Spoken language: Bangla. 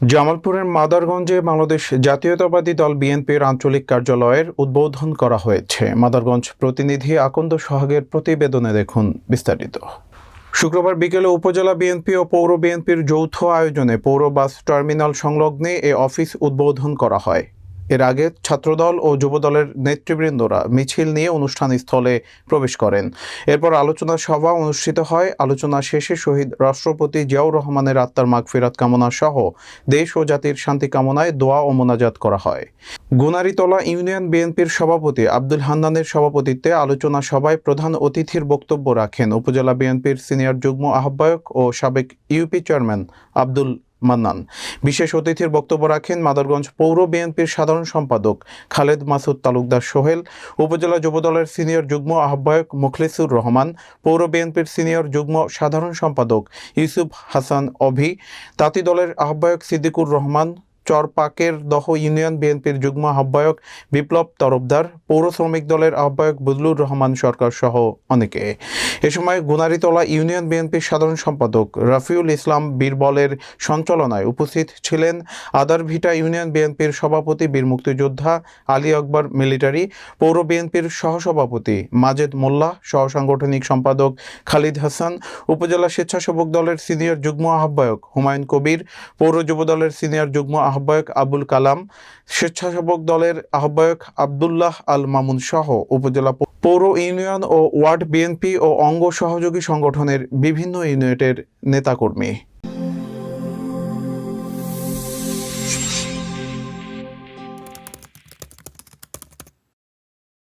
জামালপুরের মাদারগঞ্জে বাংলাদেশ জাতীয়তাবাদী দল বিএনপির আঞ্চলিক কার্যালয়ের উদ্বোধন করা হয়েছে। মাদারগঞ্জ প্রতিনিধি আকন্দ সোহাগের প্রতিবেদনে দেখুন বিস্তারিত। শুক্রবার বিকেলে উপজেলা বিএনপি ও পৌর বিএনপির যৌথ আয়োজনে পৌর বাস টার্মিনাল সংলগ্নে এ অফিস উদ্বোধন করা হয়। এর আগে ছাত্রদল ও যুবদলের নেতৃবৃন্দরা মিছিল নিয়ে অনুষ্ঠান স্থলে প্রবেশ করেন। এরপর আলোচনা সভা অনুষ্ঠিত হয়। আলোচনা শেষে শহীদ রাষ্ট্রপতি জিয়াউর রহমানের আত্মার মাগফিরাত কামনা সহ দেশ ও জাতির শান্তি কামনায় দোয়া ও মোনাজাত করা হয়। গুনারিতলা ইউনিয়ন বিএনপির সভাপতি আব্দুল হান্নানের সভাপতিত্বে আলোচনা সভায় প্রধান অতিথির বক্তব্য রাখেন। উপজেলা বিএনপির সিনিয়র যুগ্ম আহ্বায়ক ও সাবেক ইউপি চেয়ারম্যান আব্দুল মান্নান। বিশেষ অতিথির বক্তব্য রাখেন মাদারগঞ্জ পৌর বিএনপির সাধারণ সম্পাদক খালেদ মাসুদ তালুকদার সোহেল, উপজেলা যুবদলের সিনিয়র যুগ্ম আহ্বায়ক মুখলিসুর রহমান, পৌর বিএনপির সিনিয়র যুগ্ম সাধারণ সম্পাদক ইউসুফ হাসান অভি, তাঁতি দলের আহ্বায়ক সিদ্দিকুর রহমান চরপাকের দহ ইউনিয়ন বিএনপির যুগ্ম আহ্বায়ক বিপ্লব তরফদার, পৌর শ্রমিক দলের আহ্বায়ক বদলুর রহমান সরকার সহ অনেকে। এ সময় গুনারিতলা ইউনিয়ন বিএনপির সাধারণ সম্পাদক রাফিউল ইসলাম বীরবলের সঞ্চালনায় উপস্থিত ছিলেন আদারভিটা ইউনিয়ন বিএনপির সভাপতি বীর মুক্তিযোদ্ধা আলী আকবর মিলিটারি, পৌর বিএনপির সহসভাপতি মাজেদ মোল্লা, সহসাংগঠনিক সম্পাদক খালিদ হাসান, উপজেলা স্বেচ্ছাসেবক দলের সিনিয়র যুগ্ম আহ্বায়ক হুমায়ুন কবির, পৌর যুব দলের সিনিয়র যুগ্ম আহ্বায়ক আবুল কালাম, স্বেচ্ছাসেবক দলের আহ্বায়ক আবদুল্লাহ আল মামুন সহ উপজেলা পৌর ইউনিয়ন ও ওয়ার্ড বিএনপি ও অঙ্গ সহযোগী সংগঠনের বিভিন্ন ইউনিটের নেতাকর্মী।